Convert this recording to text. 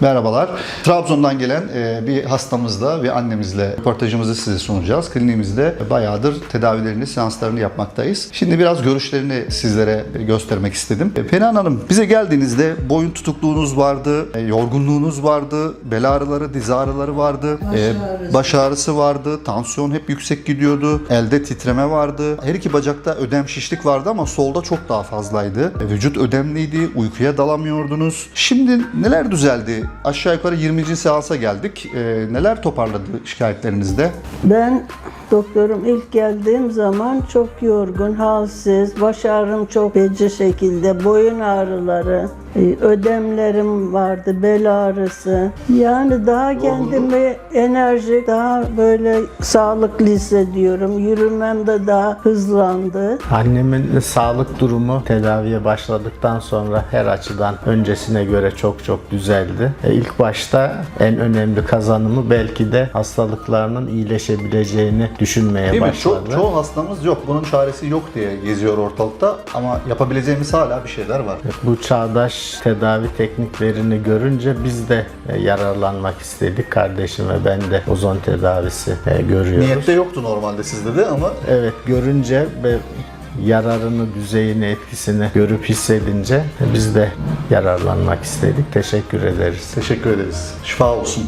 Merhabalar. Trabzon'dan gelen e, bir hastamızla ve annemizle röportajımızı size sunacağız. Kliniğimizde bayağıdır tedavilerini, seanslarını yapmaktayız. Şimdi biraz görüşlerini sizlere göstermek istedim. E, Perihan Hanım, bize geldiğinizde boyun tutukluğunuz vardı, e, yorgunluğunuz vardı, bel ağrıları, diz ağrıları vardı, Baş ağrısı. baş ağrısı vardı, tansiyon hep yüksek gidiyordu, elde titreme vardı. Her iki bacakta ödem şişlik vardı ama solda çok daha fazlaydı. Vücut ödemliydi, uykuya dalamıyordunuz. Şimdi neler düzeldi? Aşağı yukarı 20. seansa geldik. E, neler toparladı şikayetlerinizde? Ben doktorum ilk geldiğim zaman çok yorgun, halsiz, baş ağrım çok feci şekilde, boyun ağrıları, e, ödemlerim vardı, bel ağrısı. Yani daha kendimi enerjik, daha böyle sağlıklı hissediyorum. Yürümem de daha hızlandı. Annemin sağlık durumu tedaviye başladıktan sonra her açıdan öncesine göre çok çok düzeldi. E, İlk başta en önemli kazanımı belki de hastalıklarının iyileşebileceğini düşünmeye Değil mi? başladı. Ço- çoğu hastamız yok, bunun çaresi yok diye geziyor ortalıkta ama yapabileceğimiz hala bir şeyler var. Bu çağdaş tedavi tekniklerini görünce biz de e, yararlanmak istedik. Kardeşim ve ben de ozon tedavisi e, görüyoruz. Niyette yoktu normalde sizde de ama Evet görünce ve yararını, düzeyini, etkisini görüp hissedince biz de yararlanmak istedik. Teşekkür ederiz. teşekkür ederiz. Şifa olsun.